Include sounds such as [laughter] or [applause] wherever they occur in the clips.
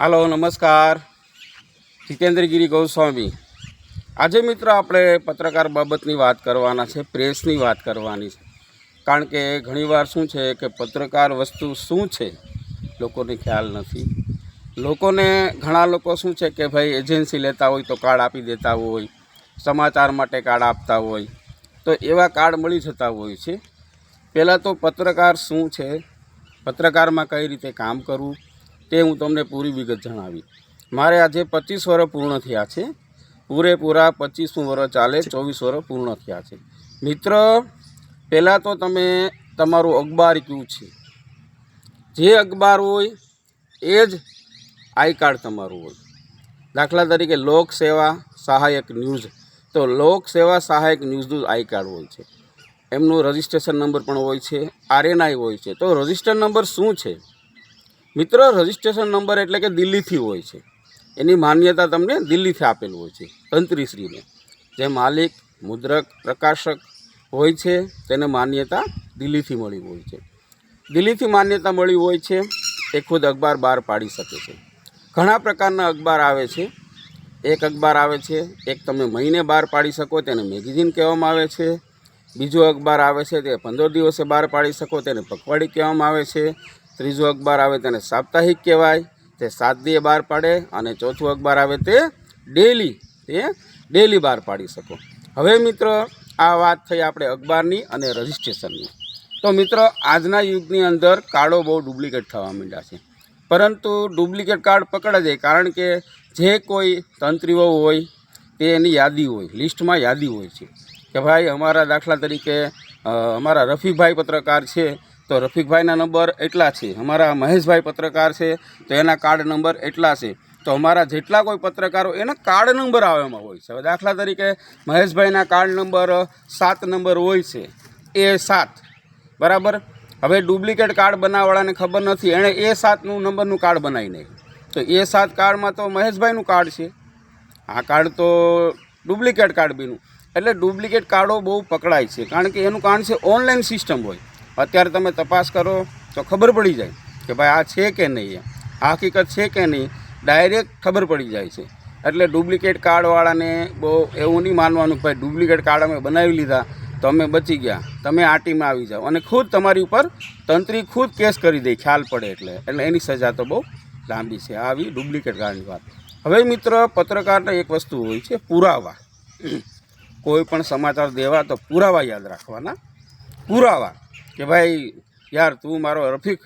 હાલો, નમસ્કાર. જીતેન્દ્રગીરી ગૌસ્વામી. આજે મિત્ર આપણે પત્રકાર બાબતની વાત કરવાના છે, પ્રેસની વાત કરવાની છે. કારણ કે ઘણીવાર શું છે કે પત્રકાર વસ્તુ શું છે લોકોને ખ્યાલ નથી. લોકોને ઘણા લોકો શું છે કે ભાઈ એજન્સી લેતા હોય તો કાર્ડ આપી દેતા હોય, સમાચાર માટે કાર્ડ આપતા હોય. તો એવા કાર્ડ મળી જતા હોય છે. પહેલાં તો પત્રકાર શું છે? પત્રકારમાં કઈ રીતે કામ કરવું? તે હું તમને પૂરી વિગત જણાવી મારે આજે પચીસ વર્ષ પૂર્ણ થયા છે. પૂરેપૂરા પચીસમું વર્ષ ચાલે, ચોવીસ વર્ષ પૂર્ણ થયા છે. મિત્ર, પહેલાં તો તમે તમારું અખબાર કયું છે? જે અખબાર હોય, એ જ આઈ કાર્ડ તમારું હોય. દાખલા તરીકે લોક સેવા સહાયક ન્યૂઝ. તો લોક સેવા સહાયક ન્યૂઝનું આઈ કાર્ડ હોય છે. એમનું રજિસ્ટ્રેશન નંબર પણ હોય છે, આરએનઆઈ હોય છે. તો રજિસ્ટર નંબર શું છે? મિત્ર રજિસ્ટ્રેશન નંબર એટલે કે દિલ્હીથી હોય છે. એની માન્યતા તમને દિલ્હીથી આપેલું હોય છે તંત્રીશ્રીને જે માલિક, મુદ્રક, પ્રકાશક હોય છે, તેને માન્યતા દિલ્હીથી મળી હોય છે. દિલ્હીથી માન્યતા મળી હોય છે, એ ખુદ અખબાર બહાર પાડી શકે છે. ઘણા પ્રકારના અખબાર આવે છે. એક અખબાર આવે છે, એક તમે મહિને બહાર પાડી શકો, તેને મેગેઝિન કહેવામાં આવે છે. બીજો અખબાર આવે છે, તે પંદર દિવસે બહાર પાડી શકો, તેને પખવાડી કહેવામાં આવે છે. ત્રીજું અખબાર આવે તેને સાપ્તાહિક કહેવાય, તે સાત દીએ બહાર પાડે અને ચોથું અખબાર આવે તે ડેલી તે ડેલી બહાર પાડી શકો. હવે મિત્રો, આ વાત થઈ આપણે અખબારની અને રજિસ્ટ્રેશનની. તો મિત્રો, આજના યુગની અંદર કાર્ડો બહુ ડુપ્લિકેટ થવા માંડ્યા છે. પરંતુ ડુપ્લિકેટ કાર્ડ પકડા જાય, કારણ કે જે કોઈ તંત્રીઓ હોય, તે એની યાદી હોય, લિસ્ટમાં યાદી હોય છે. કે ભાઈ, અમારા દાખલા તરીકે અમારા રફીભાઈ પત્રકાર છે તો રફીકભાઈના નંબર એટલા છે. અમારા મહેશભાઈ પત્રકાર છે, તો એના કાર્ડ નંબર એટલા છે. તો અમારા જેટલા કોઈ પત્રકારો, એના કાર્ડ નંબર આવેમાં હોય છે. હવે દાખલા તરીકે મહેશભાઈના કાર્ડ નંબર સાત નંબર હોય છે. એ સાત. બરાબર? હવે ડુપ્લિકેટ કાર્ડ બનાવવાળાને ખબર નથી. એણે એ સાતનું નંબરનું કાર્ડ બનાવી નાખ્યું. તો એ સાત કાર્ડમાં તો મહેશભાઈનું કાર્ડ છે. આ કાર્ડ તો ડુપ્લિકેટ કાર્ડ બીનું એટલે ડુપ્લિકેટ કાર્ડો બહુ પકડાય છે. કારણ કે એનું કારણ છે ઓનલાઈન સિસ્ટમ હોય. અત્યારે તમે તપાસ કરો તો ખબર પડી જાય કે ભાઈ આ છે કે નહીં. આ હકીકત છે કે નહીં, ડાયરેક્ટ ખબર પડી જાય છે. એટલે ડુપ્લિકેટ કાર્ડવાળાને બહુ એવું નહીં માનવાનું ભાઈ ડુપ્લિકેટ કાર્ડ અમે બનાવી લીધા, તો અમે બચી ગયા. તમે આ ટીમમાં આવી જાઓ. અને ખુદ તમારી ઉપર તંત્રી ખુદ કેસ કરી દે, ખ્યાલ પડે એટલે. એટલે એની સજા તો બહુ લાંબી છે. આવી ડુપ્લિકેટ કાર્ડની વાત. હવે મિત્ર, પત્રકારને એક વસ્તુ હોય છે, પુરાવા. કોઈ પણ સમાચાર દેવા તો પુરાવા યાદ રાખવાના. પુરાવા. કે ભાઈ, યાર, તું મારો રફીક,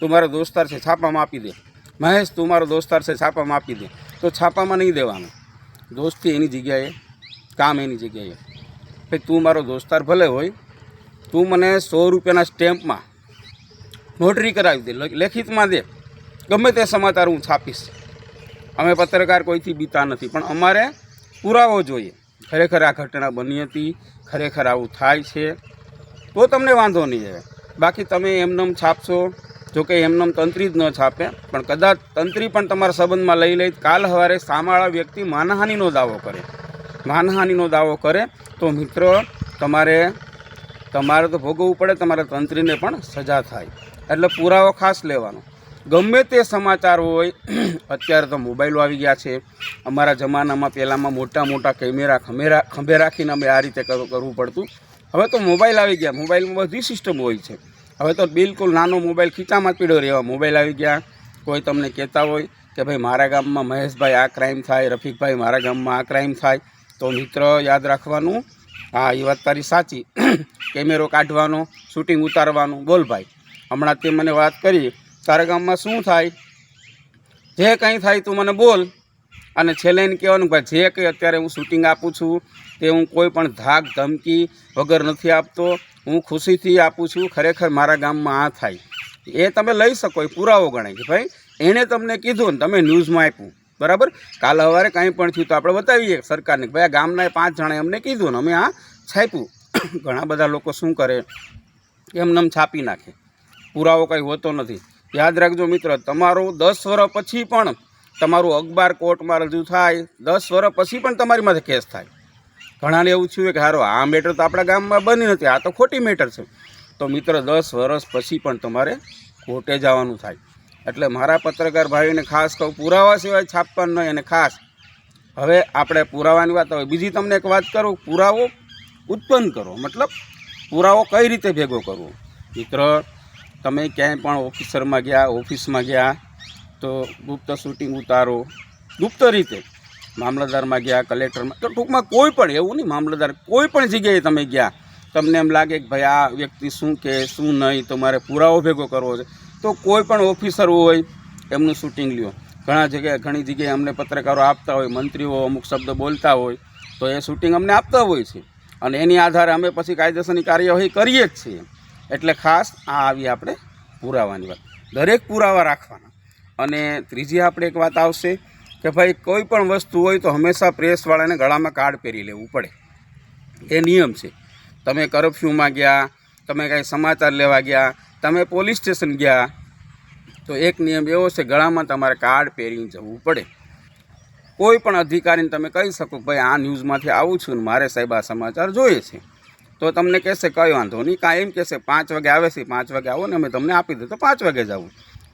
તું મારો દોસ્તાર છે, છાપામાં આપી દે. મહેશ, તું મારો દોસ્તાર છે, છાપામાં આપી દે. તો છાપામાં નહીં દેવાનું. દોસ્તી એની જગ્યાએ, કામ એની જગ્યાએ. ભાઈ, તું મારો દોસ્તાર ભલે હોય, તું મને સો રૂપિયાના સ્ટેમ્પમાં નોટરી કરાવી દે લેખિતમાં દે. ગમે તે સમાચાર હું છાપીશ. અમે પત્રકાર કોઈથી બીતા નથી, પણ અમારે પુરાવો જોઈએ. ખરેખર આ ઘટના બની હતી, ખરેખર આવું થાય છે. તો તમને વાંધો નહીં આવે. બાકી તમે એમનેમ છાપશો જો કે એમનેમ તંત્રી જ ન છાપે. પણ કદાચ તંત્રી પણ તમારા સંબંધમાં લઈ લઈ કાલ સવારે સામાવાળા વ્યક્તિ માનહાનિનો દાવો કરે. માનહાનિનો દાવો કરે તો મિત્રો, તમારે તમારે તો ભોગવવું પડે, તમારે તંત્રીને પણ સજા થાય. એટલે પુરાવો ખાસ લેવાનો. ગમે તે સમાચાર હોય, [clears throat] અત્યારે તો મોબાઈલો આવી ગયા છે. અમારા જમાનામાં પહેલાંમાં મોટા મોટા કેમેરા ખમેરા, ખંભે રાખીને અમે આ રીતે કરવું પડતું. હવે તો મોબાઈલ આવી ગયા. મોબાઈલમાં બધી સિસ્ટમ હોય છે. હવે તો બિલકુલ નાનો મોબાઈલ ખીચામાં પીડો રહેવા મોબાઈલ આવી ગયા. કોઈ તમને કહેતા હોય કે ભાઈ, મારા ગામમાં મહેશભાઈ આ ક્રાઇમ થાય, રફીકભાઈ મારા ગામમાં આ ક્રાઇમ થાય. તો મિત્ર, યાદ રાખવાનું, હા, એ વાત તારી સાચી. [clears throat] કેમેરો કાઢવાનો શૂટિંગ ઉતારવાનું. બોલ ભાઈ, હમણાં તે મને વાત કરી. તારા ગામમાં શું થાય? જે કંઈ થાય તું મને બોલ. અને છેલ્લે એને કહેવાનું ભાઈ જે કંઈ અત્યારે હું શૂટિંગ આપું છું, તે હું કોઈ પણ ધાક, ધમકી વગર નથી આપતો. હું ખુશીથી આપું છું, ખરેખર મારા ગામમાં આ થાય. એ તમે લઈ શકો, એ પુરાવો ગણાય કે ભાઈ, એણે તમને કીધું ને તમે ન્યૂઝમાં આપ્યું. બરાબર? કાલ સવારે કાંઈ પણ થયું તો આપણે બતાવીએ સરકારને ભાઈ, આ ગામના પાંચ જણાએ અમને કીધું ને અમે આ છાપ્યું. [coughs] ઘણા બધા લોકો શું કરે? એમને એમ છાપી નાખે. પુરાવો કંઈ હોતો નથી. યાદ રાખજો મિત્ર, તમારું દસ વર્ષ પછી પણ તમારું અખબાર કોર્ટમાં રજૂ થાય, દસ વર્ષ પછી પણ તમારી માથે કેસ થાય. ઘણાને એવું થયું કે હારો, આ મેટર તો આપણા ગામમાં બની નથી, આ તો ખોટી મેટર છે. તો મિત્ર, દસ વર્ષ પછી પણ તમારે કોર્ટે જવાનું થાય. એટલે મારા પત્રકાર ભાઈને ખાસ કહું, પુરાવા સિવાય છાપવાનું નહીં અને ખાસ. હવે આપણે પુરાવાની વાત હવે બીજી તમને એક વાત કરું, પુરાવો ઉત્પન્ન કરો. મતલબ, પુરાવો કઈ રીતે ભેગો કરવો? મિત્ર, તમે ક્યાંય પણ ઓફિસરમાં ગયા, ઓફિસમાં ગયા તો ગુપ્ત શૂટિંગ ઉતારો, ગુપ્ત રીતે મામલતદારમાં ગયા, કલેક્ટરમાં. તો ટૂંકમાં કોઈ પણ, એવું નહીં, મામલતદાર કોઈ પણ જગ્યાએ તમે ગયા, તમને એમ લાગે કે ભાઈ આ વ્યક્તિ શું કહે શું નહીં, તો મારે પુરાવો ભેગો કરવો છે. તો કોઈ પણ ઓફિસર હોય, એમનું શૂટિંગ લ્યો. ઘણા જગ્યાએ, ઘણી જગ્યાએ અમને પત્રકારો આપતા હોય, મંત્રીઓ અમુક શબ્દ બોલતા હોય, તો એ શૂટિંગ અમને આપતા હોય છે. અને એની આધારે અમે પછી કાયદેસરની કાર્યવાહી કરીએ જ છીએ. એટલે ખાસ આ આવી આપણે પુરાવાની વાત. દરેક પુરાવા રાખવાના. અને ત્રીજી આપણે એક વાત આવશે કે ભાઈ, કોઈ પણ વસ્તુ હોય તો હંમેશા પ્રેસવાળાને ગળામાં કાર્ડ પહેરી લેવું પડે. એ નિયમ છે. તમે કરફ્યુમાં ગયા, તમે કાંઈ સમાચાર લેવા ગયા, તમે પોલીસ સ્ટેશન ગયા, તો એક નિયમ એવો છે, ગળામાં તમારે કાર્ડ પહેરીને જવું પડે. કોઈ પણ અધિકારીને તમે કહી શકો ભાઈ, આ ન્યૂઝમાંથી આવું છું ને મારે સાહેબ આ સમાચાર જોઈએ છે. તો તમને કહેશે, કંઈ વાંધો નહીં. કાંઈ એમ કહેશે, પાંચ વાગે આવે છે, પાંચ વાગે આવો ને અમે તમને આપી દે. તો પાંચ વાગે જ આવું.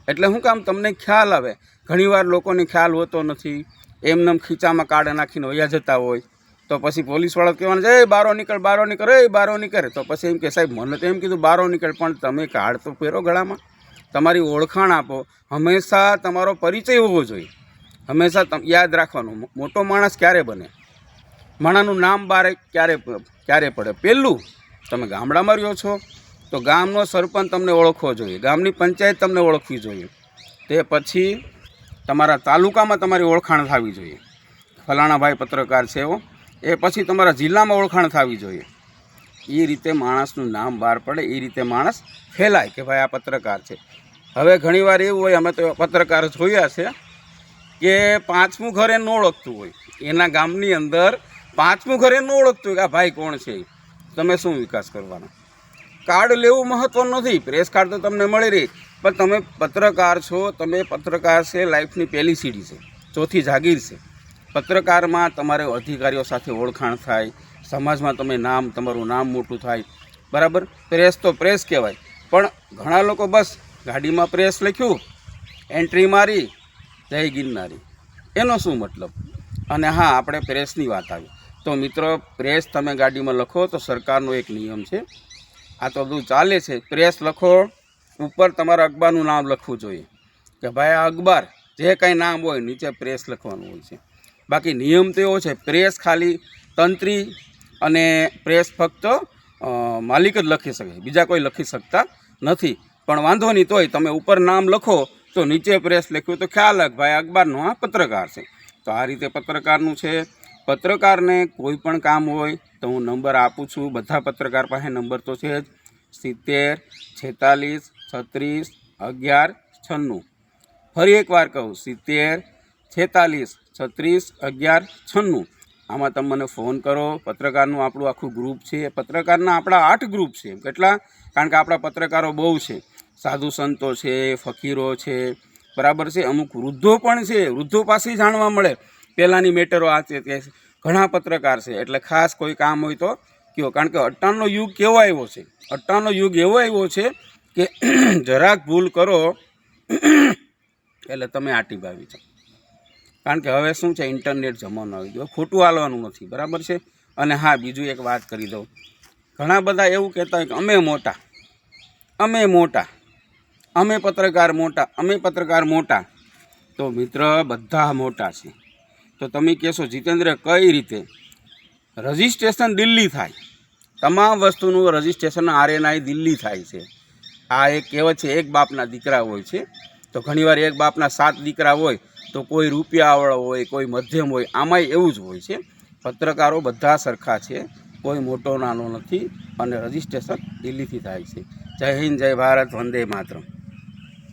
એટલે શું કામ તમને ખ્યાલ આવે. ઘણીવાર લોકોને ખ્યાલ હોતો નથી. એમનેમ ખીચામાં કાર્ડ નાખીને વયા જતા હોય. તો પછી પોલીસવાળા કહેવાનું છે, એ બારો નીકળ બારો નીકળ, એ બારો નીકળે. તો પછી એમ કે, સાહેબ, મને તો એમ કીધું બારો નીકળ, પણ તમે કાર્ડ તો પહેરો ગળામાં. તમારી ઓળખાણ આપો. હંમેશા તમારો પરિચય હોવો જોઈએ. હંમેશા યાદ રાખવાનું. મોટો માણસ ક્યારે બને? માણાનું નામ બારે ક્યારે ક્યારે પડે? પહેલું તમે ગામડામાં રહ્યો છો? તો ગામનો સરપંચ તમને ઓળખવો જોઈએ. ગામની પંચાયત તમને ઓળખવી જોઈએ. તે પછી તમારા તાલુકામાં તમારી ઓળખાણ થવી જોઈએ. ફલાણાભાઈ પત્રકાર છે એવો. એ પછી તમારા જિલ્લામાં ઓળખાણ થવી જોઈએ. એ રીતે માણસનું નામ બહાર પડે એ રીતે માણસ ફેલાય કે ભાઈ આ પત્રકાર છે. હવે ઘણીવાર એવું હોય, અમે તો પત્રકાર જોયા છે કે પાંચમું ઘરે ન ઓળખતું હોય. એના ગામની અંદર પાંચમું ઘરે ન ઓળખતું હોય કે આ ભાઈ કોણ છે? તમે શું વિકાસ કરવાનો? કાર્ડ લેવું મહત્વનું નથી. પ્રેસ કાર્ડ તો તમને મળી રહી. પણ તમે પત્રકાર છો, તમે પત્રકાર છે, લાઈફની પહેલી સીડી છે, ચોથી જાગીર છે. પત્રકારમાં તમારે અધિકારીઓ સાથે ઓળખાણ થાય, સમાજમાં તમે નામ, તમારું નામ મોટું થાય. બરાબર? પ્રેસ તો પ્રેસ કહેવાય. પણ ઘણા લોકો બસ ગાડીમાં પ્રેસ લખ્યું, એન્ટ્રી મારી, જય ગિરનારી. એનો શું મતલબ? અને હા, આપણે પ્રેસની વાત આવી. તો મિત્રો, પ્રેસ તમે ગાડીમાં લખો તો સરકારનો એક નિયમ છે આ તો બધું ચાલે છે. પ્રેસ લખો, ઉપર તમારા અખબારનું નામ લખવું જોઈએ. કે ભાઈ આ અખબાર, જે કાંઈ નામ હોય નીચે પ્રેસ લખવાનું હોય છે. બાકી નિયમ તો એવો છે, પ્રેસ ખાલી તંત્રી અને પ્રેસ ફક્ત માલિક જ લખી શકે. બીજા કોઈ લખી શકતા નથી. પણ વાંધો નહીં તોય તમે ઉપર નામ લખો, તો નીચે પ્રેસ લખ્યું તો ખ્યાલ ભાઈ અખબારનો આ પત્રકાર છે. તો આ રીતે પત્રકારનું છે. પત્રકારને કોઈ પણ કામ હોય તો હું નંબર આપું છું. બધા પત્રકાર પાસે નંબર તો છે જ. સિત્તેર, છેતાલીસ, છત્રીસ, અગિયાર, છન્નું. ફરી એકવાર કહું, સિત્તેર, છેતાલીસ, છત્રીસ, અગિયાર, છન્નું. આમાં તમે મને ફોન કરો. પત્રકારનું આપણું આખું ગ્રુપ છે. પત્રકારના આપણા આઠ ગ્રુપ છે. કેટલા? કારણ કે આપણા પત્રકારો બહુ છે. સાધુ સંતો છે, ફકીરો છે. બરાબર છે. અમુક વૃદ્ધો પણ છે. વૃદ્ધો પાસે જાણવા મળે. પહેલાંની મેટરો આ છે. ઘણા પત્રકાર છે. એટલે ખાસ કોઈ કામ હોય તો કયો. કારણ કે અટ્ટાણનો યુગ કેવો આવ્યો છે? અટ્ટાણનો યુગ એવો આવ્યો છે કે [clears throat] જરાક ભૂલ કરો [clears throat] એટલે તમે આટી ભાવી જાઓ કારણ કે હવે શું છે? ઇન્ટરનેટ જમાનો આવી ગયો. ખોટું હાલવાનું નથી. બરાબર છે? અને હા, બીજું એક વાત કરી દઉં. ઘણા બધા એવું કહેતા હોય કે અમે મોટા. અમે મોટા. અમે પત્રકાર મોટા. અમે પત્રકાર મોટા. તો મિત્ર, બધા મોટા છે. તો તમે કહેશો, જીતેન્દ્ર, કઈ રીતે? રજિસ્ટ્રેશન દિલ્હી થાય. તમામ વસ્તુનું રજિસ્ટ્રેશન આરએનઆઈ દિલ્હી થાય છે. આ એક કહેવત છે, એક બાપના દીકરા હોય છે. તો ઘણીવાર એક બાપના સાત દીકરા હોય, તો કોઈ રૂપિયાવાળો હોય, કોઈ મધ્યમ હોય, આમાંય એવું જ હોય છે. પત્રકારો બધા સરખા છે, કોઈ મોટો, નાનો નથી, અને રજિસ્ટ્રેશન દિલ્હીથી થાય છે. જય હિન્દ, જય ભારત, વંદે માતરમ.